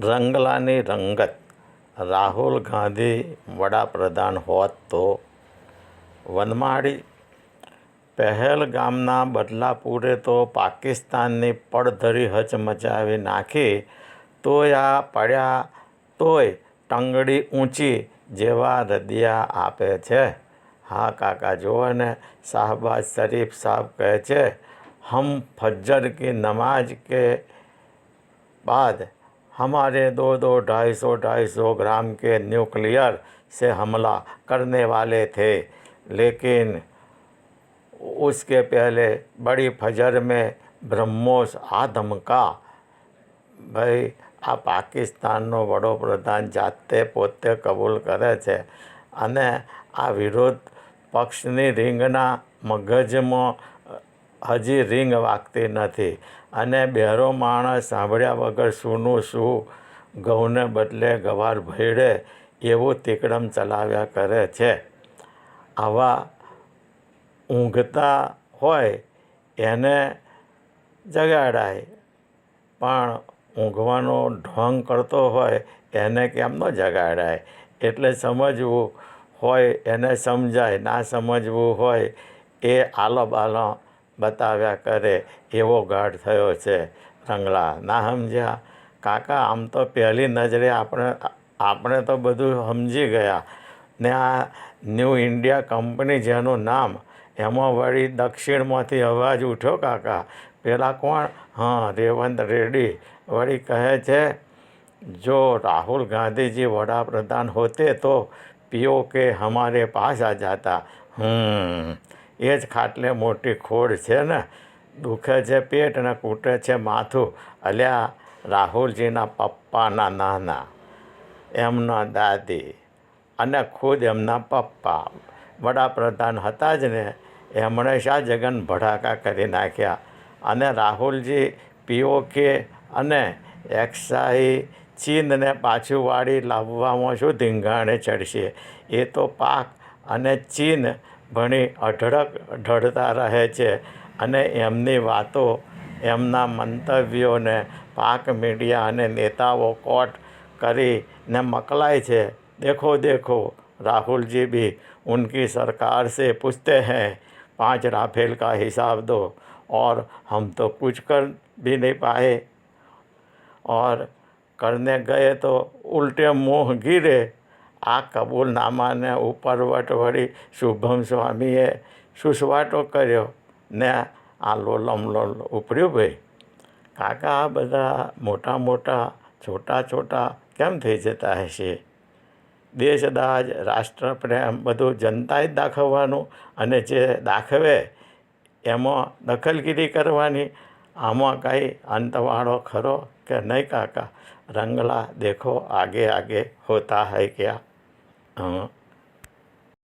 રંગલાની રંગત. રાહુલ ગાંધી વડાપ્રધાન હોત તો. વનમાળી પહેલગામના બદલાપુરે તો પાકિસ્તાનની પડધરી હચમચાવી નાખી. તોય આ પડ્યા તોય ટંગડી ઊંચી જેવા હૃદયા આપે છે. હા કાકા જુઓ ને, શાહબાજ શરીફ સાહેબ કહે છે, હમ ફજ્જર કી નમાજ કે બાદ हमारे दो दो ढाई सौ ढाई सौ ग्राम के न्यूक्लियर से हमला करने वाले थे लेकिन उसके पहले बड़ी फजर में ब्रह्मोस आदम का ભાઈ આ પાકિસ્તાનનો વડોપ્રધાન જાતે પોતે કબૂલ કરે છે અને આ વિરોધ પક્ષની રીંગના મગજમાં હજી રિંગ વાગતી નથી. અને બહેરો માણસ સાંભળ્યા વગર સૂનું શું? ઘઉંને બદલે ગવાર ભેળે એવું તીકડમ ચલાવ્યા કરે છે. આવા ઊંઘતા હોય એને જગાડાય. પણ ઊંઘવાનો ઢોંગ કરતો હોય એને કેમ ન જગાડાય? એટલે સમજવું હોય એને સમજાય, ના સમજવું હોય એ આલો બાલો બતાવ્યા કરે એવો ગાઢ થયો છે. રંગલા, ના સમજ્યા કાકા, આમ તો પહેલી નજરે આપણે આપણે તો બધું સમજી ગયા. ને આ ન્યૂ ઇન્ડિયા કંપની જેનું નામ, એમાં વળી દક્ષિણમાંથી અવાજ ઉઠ્યો કાકા. પેલા કોણ? હા, રેવંત રેડ્ડી. વળી કહે છે, જો રાહુલ ગાંધીજી વડાપ્રધાન હોતે તો પીઓ કે હમારે પાસ આ જાતા. હમ એ જ ખાટલે મોટી ખોડ છે ને. દુખે છે પેટ ને કૂટે છે માથું. અલ્યા, રાહુલજીના પપ્પાના નાના, એમના દાદી અને ખુદ એમના પપ્પા. વડાપ્રધાન હતા જ ને, એમણે શા જગન ભડાકા કરી નાખ્યા? અને રાહુલજી પીઓકે અને એક્સાઈ ચીનને પાછું વાળી લાવવામાં શું ધીંગાણે ચડશે? એ તો પાક અને ચીન ભણી અઢળક ઢળતા રહે છે અને એમની વાતો એમના મંતવ્યોને પાક મીડિયા અને નેતાઓ કોટ કરીને મકલાય છે દેખો દેખો राहुल जी भी उनकी सरकार से पूछते हैं पांच राफेल का हिसाब दो और हम तो कुछ कर भी नहीं पाए और करने गए तो उल्टे मुंह गिरे આ કબૂલનામાને ઉપરવટ વળી શુભમ સ્વામીએ સુસવાટો કર્યો. ને આ લોલમ લોલ ઉપર્યું ભાઈ. કાકા, આ બધા મોટા મોટા, છોટા છોટા કેમ થઈ જતા હશે? દેશદાજ, રાષ્ટ્રપ્રેમ બધું જનતાએ જ દાખવવાનું અને જે દાખવે એમાં દખલગીરી કરવાની, આમાં કાંઈ અંતવાળો ખરો કે નહીં કાકા? રંગલા દેખો, આગે આગે હોતા હૈ ક્યા? હં